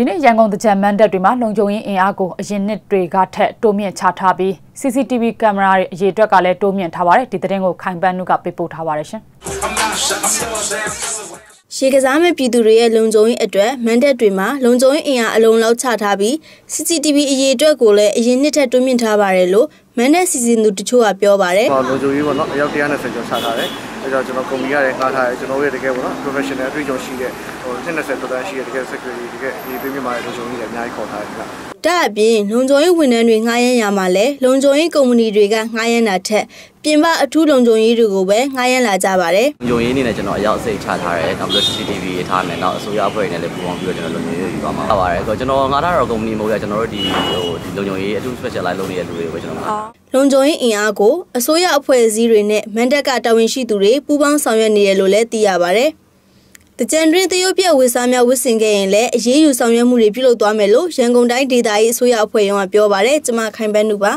ဒီနေ့ရန်ကုန်တကြံမန်တပ်တွေမှာလုံခြုံရေးအင်အားကိုအရင်နှစ်တွေကထက်တိုးမြင့်ချထားပြီး CCTV ကင်မရာရဲ့အရေးအတွက်ကလည်းတိုးမြင့်ထားပါတယ်ဒီသတင်းကိုခိုင်ပန်းနုကပေးပို့ထားပါတယ်ရှင်ရေကစားမဲ့ပြည်သူတွေရဲ့လုံခြုံရေးအတွက်မန်တက်တွေမှာလုံခြုံရေးအင်အားအလုံးလောက်ချထားပြီး CCTV အရေးအတွက်ကိုလည်းအရင်နှစ်ထက်တွင်းမြင့်ထားပါတယ်လို့ မန်တက်စီစဉ်သူတချို့ကပြောပါတယ်။လုံခြုံရေးပေါ့နော်အယောက်120ကျော်ချထားတယ်။အဲကြောင့်ကျွန်တော်ကုမ္ပဏီရတယ်ငှားထားတယ်ကျွန်တော်ရဲ့တကယ်ပေါ့နော် professional အတွေ့အကြုံရှိတဲ့ဟို120တော်တော်ရှိတဲ့တကယ် security တကယ်ဒီပြင်းပြမှာလုံခြုံရေးလည်းအများကြီးခေါ်ထားတယ်ခင်ဗျ။ဒါအပြင်လုံခြုံရေးဝန်ထမ်းတွေငှားရမ်းရမှာလဲလုံခြုံရေးကုမ္ပဏီတွေကငှားရမ်းတာထက်ပြင်ပအထူးလုံခြုံရေးတွေကိုပဲငှားရမ်းလာကြပါတယ်။လုံခြုံရေးအနေနဲ့ကျွန်တော်အရောက်အစိတ်ချထားတယ်။နောက်ပြီး CCTV ထားမယ်။နောက်အစိုးရအဖွဲ့တွေနဲ့လည်းပူးပေါင်းပြီးတော့ကျွန်တော်လုံခြုံရေးယူသွားမှာပါပါတယ်။ဆိုတော့ကျွန်တော်ငှားထားတော့ကုမ္ပဏီမဟုတ်ရကျွန်တော်တို့ဒီဟိုဒီလုံခြုံရေးအထူး specialize လုပ်နေတဲ့လူတွေကိုပဲကျွန်တော်ငှား။လုံခြုံရေးအင်အားကိုအစိုးရအဖွဲ့အစည်းတွေနဲ့မန်တက်ကတာဝန်ရှိသူတွေပူးပေါင်းဆောင်ရွက်နေတယ်လို့လည်းသိရပါတယ်။တကြံတွင်တရုတ်ပြဝစ်စားများဝစ်စင်ခဲ့ရင်လည်းအရေးယူဆောင်ရွက်မှုတွေပြုလုပ်သွားမယ်လို့ရန်ကုန်တိုင်းဒေသကြီးအစိုးရအဖွဲ့ရုံးကပြောပါတယ်ကျမခိုင်ပန်းနုပါ